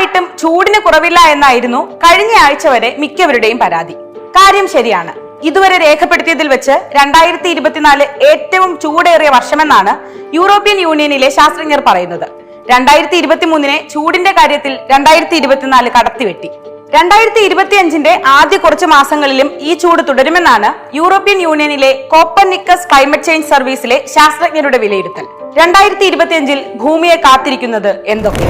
ഇത്രയായിട്ടും ചൂടിന് കുറവില്ല എന്നായിരുന്നു കഴിഞ്ഞ ആഴ്ച വരെ മിക്കവരുടെയും പരാതി. കാര്യം ശരിയാണ്. ഇതുവരെ രേഖപ്പെടുത്തിയതിൽ വെച്ച് രണ്ടായിരത്തി ഇരുപത്തിനാല് ഏറ്റവും ചൂടേറിയ വർഷമെന്നാണ് യൂറോപ്യൻ യൂണിയനിലെ ശാസ്ത്രജ്ഞർ പറയുന്നത്. രണ്ടായിരത്തി ഇരുപത്തി മൂന്നിനെ ചൂടിന്റെ കാര്യത്തിൽ രണ്ടായിരത്തി ഇരുപത്തിനാല് കടത്തിവെട്ടി. രണ്ടായിരത്തി ഇരുപത്തി അഞ്ചിന്റെ ആദ്യ കുറച്ച് മാസങ്ങളിലും ഈ ചൂട് തുടരുമെന്നാണ് യൂറോപ്യൻ യൂണിയനിലെ കോപ്പർനിക്കസ് ക്ലൈമറ്റ് ചേഞ്ച് സർവീസിലെ ശാസ്ത്രജ്ഞരുടെ വിലയിരുത്തൽ. രണ്ടായിരത്തി ഇരുപത്തിയഞ്ചിൽ ഭൂമിയെ കാത്തിരിക്കുന്നത് എന്തൊക്കെ?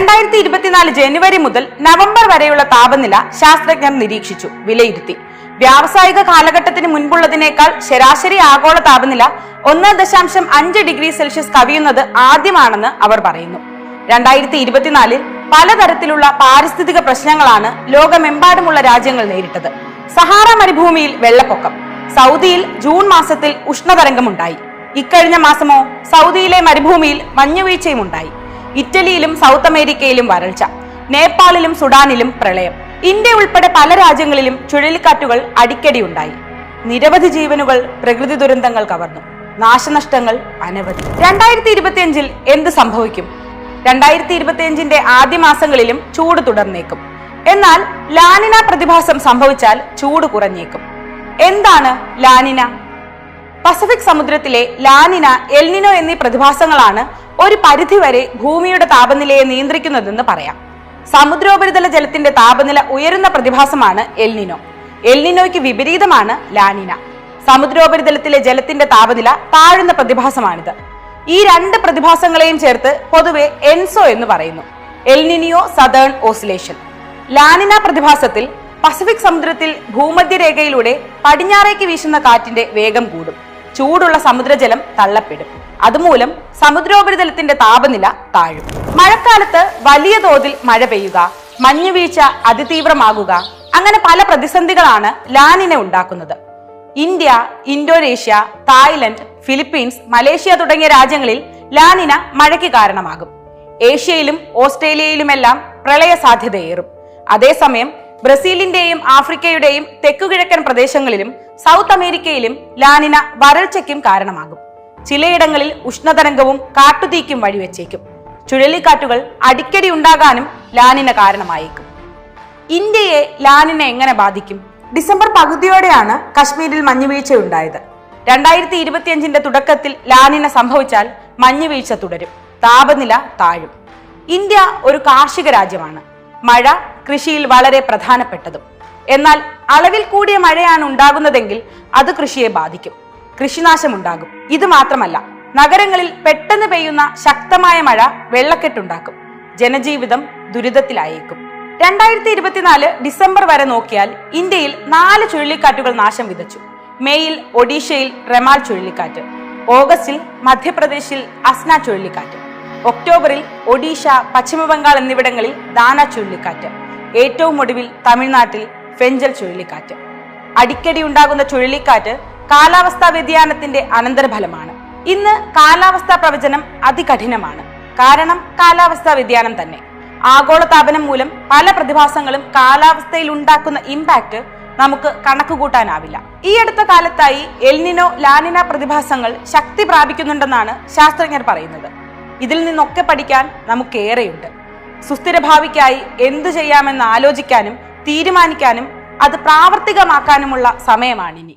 രണ്ടായിരത്തി ഇരുപത്തിനാല് ജനുവരി മുതൽ നവംബർ വരെയുള്ള താപനില ശാസ്ത്രജ്ഞർ നിരീക്ഷിച്ചു വിലയിരുത്തി. വ്യാവസായിക കാലഘട്ടത്തിന് മുൻപുള്ളതിനേക്കാൾ ശരാശരി ആഗോള താപനില ഒന്ന് ദശാംശം അഞ്ച് ഡിഗ്രി സെൽഷ്യസ് കവിയുന്നത് ആദ്യമാണെന്ന് അവർ പറയുന്നു. രണ്ടായിരത്തി ഇരുപത്തിനാലിൽ പലതരത്തിലുള്ള പാരിസ്ഥിതിക പ്രശ്നങ്ങളാണ് ലോകമെമ്പാടുമുള്ള രാജ്യങ്ങൾ നേരിട്ടത്. സഹാറ മരുഭൂമിയിൽ വെള്ളപ്പൊക്കം സൗദിയിൽ ജൂൺ മാസത്തിൽ ഉഷ്ണതരംഗമുണ്ടായി. ഇക്കഴിഞ്ഞ മാസമോ സൗദിയിലെ മരുഭൂമിയിൽ മഞ്ഞുവീഴ്ചയും ഉണ്ടായി ഇറ്റലിയിലും സൗത്ത് അമേരിക്കയിലും വരൾച്ച നേപ്പാളിലും സുഡാനിലും പ്രളയം. ഇന്ത്യ ഉൾപ്പെടെ പല രാജ്യങ്ങളിലും ചുഴലിക്കാറ്റുകൾ അടിക്കടി ഉണ്ടായി. നിരവധി ജീവനുകൾ പ്രകൃതി ദുരന്തങ്ങൾ കവർന്നു. നാശനഷ്ടങ്ങൾ അനവധി. രണ്ടായിരത്തി ഇരുപത്തിയഞ്ചിൽ എന്ത് സംഭവിക്കും? രണ്ടായിരത്തി ഇരുപത്തിയഞ്ചിന്റെ ആദ്യ മാസങ്ങളിലും ചൂട് തുടർന്നേക്കും. എന്നാൽ ലാനിന പ്രതിഭാസം സംഭവിച്ചാൽ ചൂട് കുറഞ്ഞേക്കും. എന്താണ് ലാനിന? പസഫിക് സമുദ്രത്തിലെ ലാനിന എൽനിനോ എന്നീ പ്രതിഭാസങ്ങളാണ് ഒരു പരിധിവരെ ഭൂമിയുടെ താപനിലയെ നിയന്ത്രിക്കുന്നതെന്ന് പറയാം. സമുദ്രോപരിതല ജലത്തിന്റെ താപനില ഉയരുന്ന പ്രതിഭാസമാണ് എൽനിനോ എൽനിനോയ്ക്ക് വിപരീതമാണ് ലാനിന സമുദ്രോപരിതലത്തിലെ ജലത്തിന്റെ താപനില താഴുന്ന പ്രതിഭാസമാണിത്. ഈ രണ്ട് പ്രതിഭാസങ്ങളെയും ചേർത്ത് പൊതുവെ എൻസോ എന്ന് പറയുന്നു. El Nino southern oscillation. La Nina പ്രതിഭാസത്തിൽ Pacific സമുദ്രത്തിൽ ഭൂമധ്യരേഖയിലൂടെ പടിഞ്ഞാറേക്ക് വീശുന്ന കാറ്റിന്റെ വേഗം കൂടും. ചൂടുള്ള സമുദ്രജലം തള്ളപ്പെടും. അതുമൂലം സമുദ്രോപരിതലത്തിന്റെ താപനില താഴും. മഴക്കാലത്ത് വലിയ തോതിൽ മഴ പെയ്യുക മഞ്ഞുവീഴ്ച അതിതീവ്രമാകുക അങ്ങനെ പല പ്രതിസന്ധികളാണ് ലാനിനെ ഉണ്ടാക്കുന്നത്. India Indonesia Thailand Philippines Malaysia തുടങ്ങിയ രാജ്യങ്ങളിൽ ലാനിന മഴയ്ക്ക് കാരണമാകും. ഏഷ്യയിലും ഓസ്ട്രേലിയയിലുമെല്ലാം പ്രളയ സാധ്യതയേറും. അതേസമയം ബ്രസീലിന്റെയും ആഫ്രിക്കയുടെയും തെക്കുകിഴക്കൻ പ്രദേശങ്ങളിലും സൗത്ത് അമേരിക്കയിലും ലാനിന വരൾച്ചയ്ക്കും കാരണമാകും. ചിലയിടങ്ങളിൽ ഉഷ്ണതരംഗവും കാട്ടുതീക്കും വഴിവെച്ചേക്കും. ചുഴലിക്കാറ്റുകൾ അടിക്കടി ഉണ്ടാകാനും ലാനിന കാരണമായേക്കും. ഇന്ത്യയെ ലാനിനെ എങ്ങനെ ബാധിക്കും? ഡിസംബർ പകുതിയോടെയാണ് കശ്മീരിൽ മഞ്ഞുവീഴ്ച ഉണ്ടായത്. രണ്ടായിരത്തി ഇരുപത്തിയഞ്ചിന്റെ തുടക്കത്തിൽ ലാനിന സംഭവിച്ചാൽ മഞ്ഞുവീഴ്ച തുടരും. താപനില താഴും. ഇന്ത്യ ഒരു കാർഷിക രാജ്യമാണ്. മഴ കൃഷിയിൽ വളരെ പ്രധാനപ്പെട്ടതും. എന്നാൽ അളവിൽ കൂടിയ മഴയാണ് ഉണ്ടാകുന്നതെങ്കിൽ അത് കൃഷിയെ ബാധിക്കും. കൃഷിനാശമുണ്ടാകും. ഇത് മാത്രമല്ല നഗരങ്ങളിൽ പെട്ടെന്ന് പെയ്യുന്ന ശക്തമായ മഴ വെള്ളക്കെട്ടുണ്ടാക്കും. ജനജീവിതം ദുരിതത്തിലായേക്കും. രണ്ടായിരത്തി ഇരുപത്തിനാല് ഡിസംബർ വരെ നോക്കിയാൽ ഇന്ത്യയിൽ നാല് ചുഴലിക്കാറ്റുകൾ നാശം വിതച്ചു. മെയ്യിൽ ഒഡീഷയിൽ റെമാൽ ചുഴലിക്കാറ്റ് ഓഗസ്റ്റിൽ മധ്യപ്രദേശിൽ അസ്ന ചുഴലിക്കാറ്റ് ഒക്ടോബറിൽ ഒഡീഷ പശ്ചിമബംഗാൾ എന്നിവിടങ്ങളിൽ ദാന ചുഴലിക്കാറ്റ് ഏറ്റവും ഒടുവിൽ തമിഴ്നാട്ടിൽ ഫെഞ്ചൽ ചുഴലിക്കാറ്റ്. അടിക്കടി ഉണ്ടാകുന്ന ചുഴലിക്കാറ്റ് കാലാവസ്ഥാ വ്യതിയാനത്തിന്റെ അനന്തരഫലമാണ്. ഇന്ന് കാലാവസ്ഥാ പ്രവചനം അതികഠിനമാണ്. കാരണം കാലാവസ്ഥാ വ്യതിയാനം തന്നെ. ആഗോളതാപനം മൂലം പല പ്രതിഭാസങ്ങളും കാലാവസ്ഥയിൽ ഉണ്ടാക്കുന്ന ഇമ്പാക്ട് നമുക്ക് കണക്കുകൂട്ടാനാവില്ല. ഈ അടുത്ത കാലത്തായി എൽനിനോ ലാനിന പ്രതിഭാസങ്ങൾ ശക്തി പ്രാപിക്കുന്നുണ്ടെന്നാണ് ശാസ്ത്രജ്ഞർ പറയുന്നത്. ഇതിൽ നിന്നൊക്കെ പഠിക്കാൻ നമുക്കേറെയുണ്ട്. സുസ്ഥിര ഭാവിക്കായി എന്തു ചെയ്യാമെന്ന് ആലോചിക്കാനും തീരുമാനിക്കാനും അത് പ്രാവർത്തികമാക്കാനുമുള്ള സമയമാണിനി.